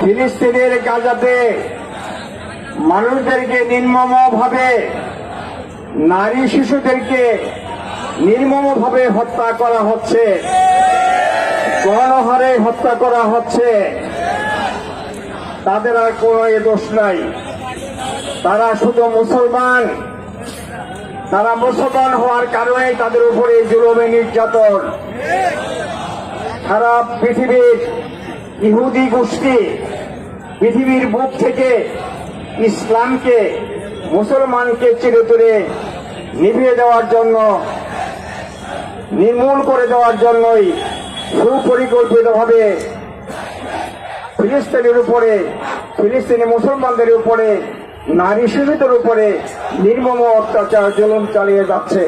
ফিলিস্তিনের গাজাতে মানুষদেরকে নির্মম ভাবে নারী শিশুদেরকে নির্মম ভাবে হত্যা করা হচ্ছে। গণহারে হত্যা করা হচ্ছে। তাদের আর কোনো এ দোষ নাই। তারা শুধু মুসলমান। তারা মুসলমান হওয়ার কারণে তাদের উপরে জুলুমে নির্যাতন। সারা পৃথিবীর ইহুদি গোষ্ঠী পৃথিবীর বুক থেকে ইসলামকে, মুসলমানকে চিরে তুলে নিভিয়ে দেওয়ার জন্য, নির্মূল করে দেওয়ার জন্যই সুপরিকল্পিতভাবে ফিলিস্তিনের উপরে, ফিলিস্তিনি মুসলমানদের উপরে, নারী শিশুদের উপরে নির্মম অত্যাচার জুলুম চালিয়ে যাচ্ছে।